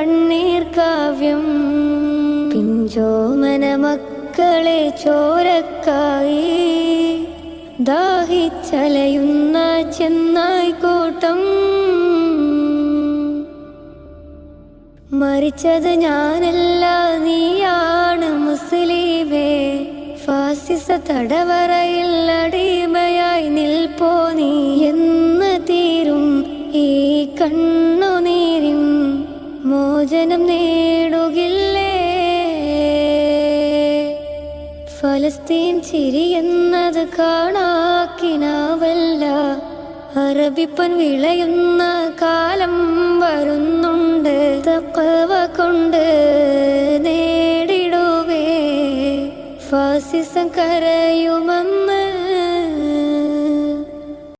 കണ്ണീർ കാവ്യം. പിഞ്ചോമന മക്കളെ ചോരക്കായി ദാഹിച്ചലയുന്ന ചെന്നായി കൂട്ടം. മരിച്ചത് ഞാനല്ല നീയാണ് മുസ്ലിമേ. ഫാസിസ തടവറയിൽ അടിമയായി നിൽപ്പോ നീ എന്ന് തീരും ഈ കണ്ണുനീരും മോചനം നേടുകില്ലേ? ഫലസ്തീൻ ചിരിയെന്നത് കാണാക്കിനാവല്ല. അറബിപ്പൻ വിളയുന്ന കാലം വരുന്നുണ്ട്. തക്കവ കൊണ്ട് നേടിടുവേ. ഫാസിസം കരയുമെന്ന്